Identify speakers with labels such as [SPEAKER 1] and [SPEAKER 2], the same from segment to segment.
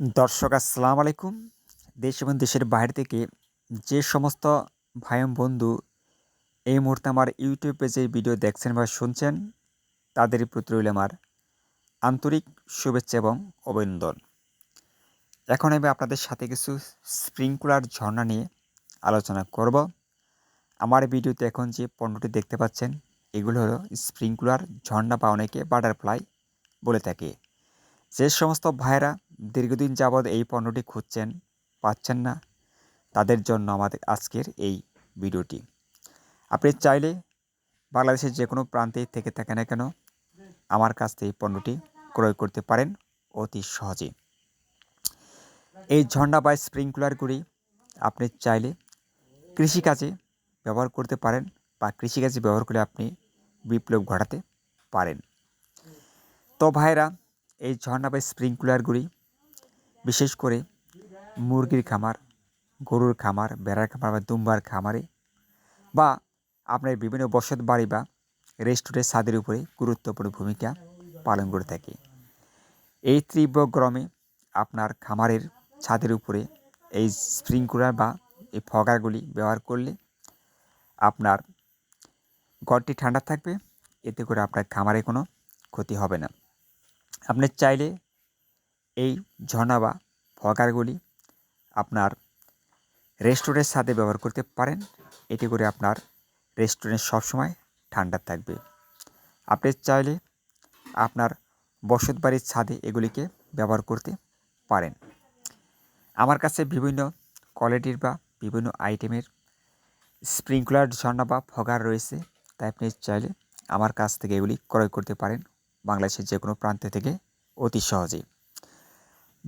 [SPEAKER 1] দর্শক, আসসালামু আলাইকুম। দেশ এবং দেশের বাইরে থেকে যে সমস্ত ভাই বন্ধু এই মুহূর্তে আমার ইউটিউব পেজে ভিডিও দেখছেন বা শুনছেন, তাদের প্রতি রইল আমার আন্তরিক শুভেচ্ছা এবং অভিনন্দন। এখন আমি আপনাদের সাথে কিছু স্প্রিংকুলার ঝর্ণা নিয়ে আলোচনা করব। আমার ভিডিওতে এখন যে পণ্যটি দেখতে পাচ্ছেন, এগুলো হলো স্প্রিংকুলার ঝর্ণা বা অনেকে বাটারফ্লাই বলে থাকে। যে সমস্ত ভাইয়েরা দীর্ঘদিন যাবৎ এই পণ্যটি খুঁজছেন, পাচ্ছেন না। তাদের জন্য আমাদের আজকের এই ভিডিওটি। আপনি চাইলে বাংলাদেশের যে কোনো প্রান্তে থেকে থাকে না কেন, আমার কাছ থেকে এই পণ্যটি ক্রয় করতে পারেন অতি সহজে এই ঝর্ণা বা স্প্রিংকুলারগুলি আপনি চাইলে কৃষিকাজে ব্যবহার করতে পারেন বা কৃষিকাজে ব্যবহার করে আপনি বিপ্লব ঘটাতে পারেন। তো ভাইরা এই ঝর্ণা বা স্প্রিংকুলারগুলি বিশেষ করে মুরগির খামার, গরুর খামার, বেড়ার খামার বা দুম্বার খামারে বা আপনার বিভিন্ন বসত বাড়ি বা রেস্টুরেন্ট ছাদের উপরে গুরুত্বপূর্ণ ভূমিকা পালন করে থাকে। এই তীব্র গরমে আপনার খামারের ছাদের উপরে এই স্প্রিংকুলার বা এই ফগারগুলি ব্যবহার করলে আপনার ঘরটি ঠান্ডা থাকবে, এতে করে আপনার খামারে কোনো ক্ষতি হবে না। আপনি চাইলে এই ঝর্ণা বা ফগারগুলি আপনার রেস্টুরেন্টের সাথে ব্যবহার করতে পারেন। এটি করে আপনার রেস্টুরেন্ট সবসময় ঠান্ডা থাকবে। আপনি চাইলে আপনার বসত বাড়ির ছাদে এগুলিকে ব্যবহার করতে পারেন। আমার কাছে বিভিন্ন কোয়ালিটির বা বিভিন্ন আইটেমের স্প্রিংকলার ঝর্ণা বা ফগার রয়েছে। তাই আপনি চাইলে আমার কাছ থেকে এগুলি ক্রয় করতে পারেন। বাংলাদেশের যে কোনো প্রান্ত থেকে অতি সহজেই।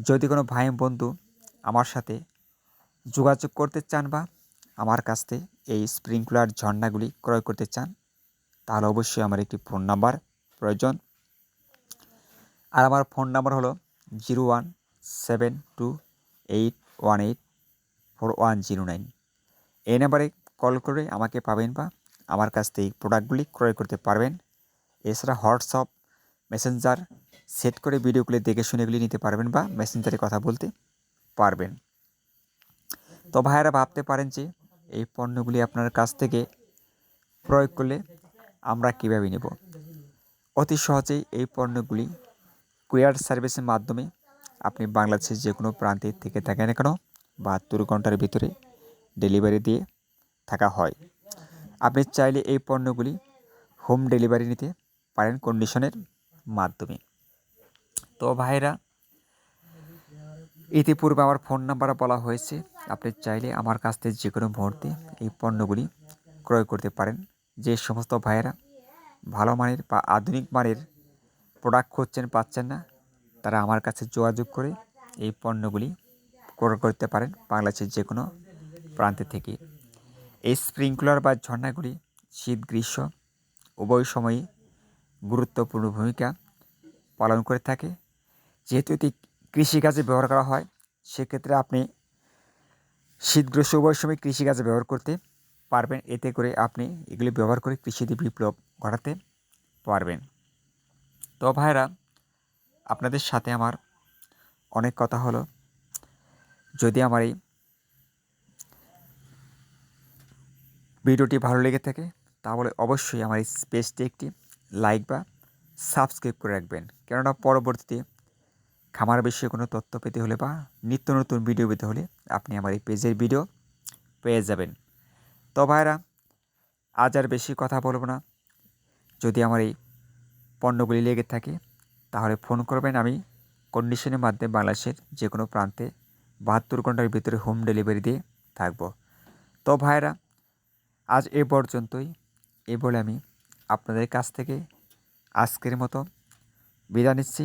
[SPEAKER 1] যদি কোনো ভাই বন্ধু আমার সাথে যোগাযোগ করতে চান বা আমার কাছ থেকে এই স্প্রিংকুলার ঝর্ণাগুলি ক্রয় করতে চান, তাহলে অবশ্যই আমার একটি ফোন নাম্বার প্রয়োজন। আর আমার ফোন নাম্বার হলো zero one seven two eight one eight four one zero nine. এই নাম্বারে কল করে আমাকে পাবেন বা আমার কাছ থেকে এই প্রোডাক্টগুলি ক্রয় করতে পারবেন। এছাড়া হোয়াটসঅ্যাপ, মেসেঞ্জার সেট করে ভিডিওগুলি দেখে শুনে এগুলি নিতে পারবেন বা মেসেঞ্জারে কথা বলতে পারবেন। তো ভাইয়েরা ভাবতে পারেন যে এই পণ্যগুলি আপনার কাছ থেকে প্রয়োগ করলে আমরা কীভাবে নেব? অতি সহজেই এই পণ্যগুলি কুরিয়ার সার্ভিসের মাধ্যমে আপনি বাংলাদেশের যে কোনো প্রান্তে থেকে থাকেন না কেন বাহাত্তর ঘণ্টার ভিতরে ডেলিভারি দিয়ে থাকা হয়। আপনি চাইলে এই পণ্যগুলি হোম ডেলিভারি নিতে পারেন কন্ডিশনের মাধ্যমে। তো ভাইরা, ইতিপূর্বে আমার ফোন নাম্বার বলা হয়েছে। আপনি চাইলে আমার কাছ থেকে যে কোনো মুহূর্তে এই পণ্যগুলি ক্রয় করতে পারেন। যে সমস্ত ভাইয়েরা ভালো মানের বা আধুনিক মানের প্রোডাক্ট খুঁজছেন, পাচ্ছেন না, তারা আমার কাছে যোগাযোগ করে এই পণ্যগুলি ক্রয় করতে পারেন বাংলাদেশের যে কোনো প্রান্তে থেকে। এই স্প্রিংকুলার বা ঝর্ণাগুলি শীত, গ্রীষ্ম, উভয় সময়ই গুরুত্বপূর্ণ ভূমিকা পালন করে থাকে। যেহেতু এটি কৃষিকাজে ব্যবহার করা হয়, সেক্ষেত্রে আপনি শীত গ্রীষ্ম উভয় সময় কৃষিকাজে ব্যবহার করতে পারবেন। এতে করে আপনি এগুলি ব্যবহার করে কৃষিতে বিপ্লব ঘটাতে পারবেন। তো ভাইরা আপনাদের সাথে আমার অনেক কথা হলো। যদি আমার এই ভিডিওটি ভালো লেগে থাকে, তাহলে অবশ্যই আমার এই স্পেসটি একটি লাইক বা সাবস্ক্রাইব করে রাখবেন। কেননা পরবর্তীতে খামার বিষয়ে কোনো তথ্য পেতে হলে বা নিত্য নতুন ভিডিও পেতে হলে আপনি আমার এই পেজের ভিডিও পেয়ে যাবেন। তো ভাইরা আজ আর বেশি কথা বলব না। যদি আমার এই পণ্যগুলি লেগে থাকে, তাহলে ফোন করবেন আমি কন্ডিশনের মাধ্যমে বাংলাদেশের যে কোনো প্রান্তে বাহাত্তর ঘণ্টার ভিতরে হোম ডেলিভারি দিয়ে থাকব। তো ভাইরা আজ এ পর্যন্তই। এ বলে আমি আপনাদের কাছ থেকে আজকের মতো বিদায় নিচ্ছি।